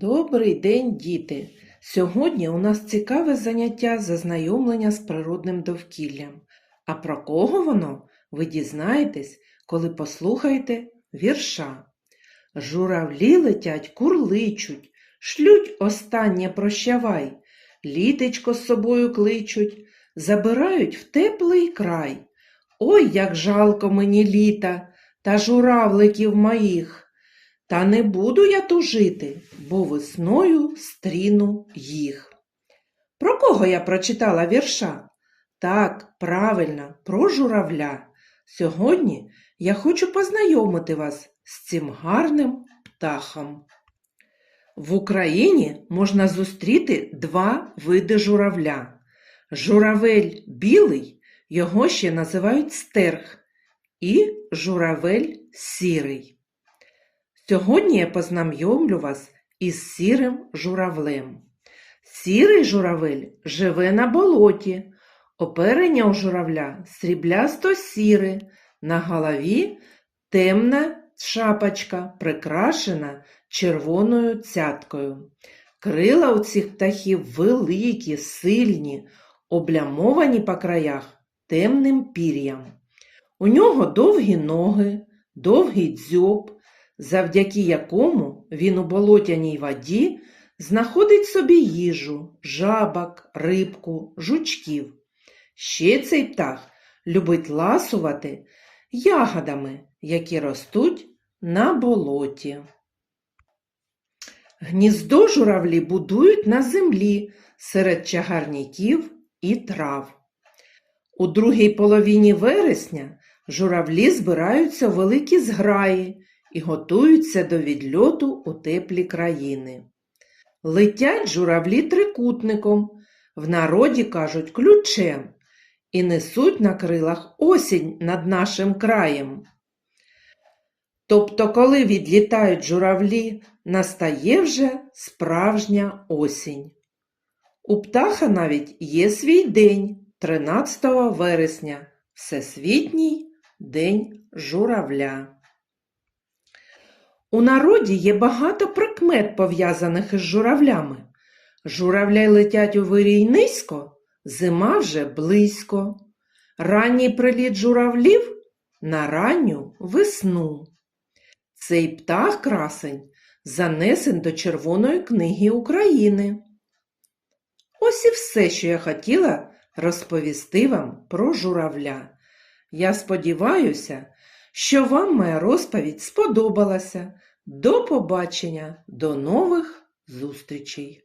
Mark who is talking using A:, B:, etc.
A: Добрий день, діти! Сьогодні у нас цікаве заняття зазнайомлення з природним довкіллям. А про кого воно ви дізнаєтесь, коли послухаєте вірша. Журавлі летять, курличуть, шлють останнє прощавай, літечко з собою кличуть, забирають в теплий край. Ой, як жалко мені літа та журавликів моїх. Та не буду я тужити, бо весною стріну їх. Про кого я прочитала вірша? Так, правильно, про журавля. Сьогодні я хочу познайомити вас з цим гарним птахом. В Україні можна зустріти два види журавля. Журавель білий, його ще називають стерх, і журавель сірий. Сьогодні я познайомлю вас із сірим журавлем. Сірий журавель живе на болоті. Оперення у журавля сріблясто сіре, на голові темна шапочка, прикрашена червоною цяткою. Крила у цих птахів великі, сильні, облямовані по краях темним пір'ям. У нього довгі ноги, довгий дзьоб, завдяки якому він у болотяній воді знаходить собі їжу, жабок, рибку, жучків. Ще цей птах любить ласувати ягодами, які ростуть на болоті. Гніздо журавлі будують на землі серед чагарників і трав. У другій половині вересня журавлі збираються великі зграї і готуються до відльоту у теплі країни. Летять журавлі трикутником, в народі кажуть ключем, і несуть на крилах осінь над нашим краєм. Тобто, коли відлітають журавлі, настає вже справжня осінь. У птаха навіть є свій день 13 вересня, Всесвітній день журавля. У народі є багато прикмет, пов'язаних із журавлями. Журавля летять у вирій низько, зима вже близько. Ранній приліт журавлів на ранню весну. Цей птах красень занесен до Червоної книги України. Ось і все, що я хотіла розповісти вам про журавля. Я сподіваюся, що вам моя розповідь сподобалася. До побачення, до нових зустрічей!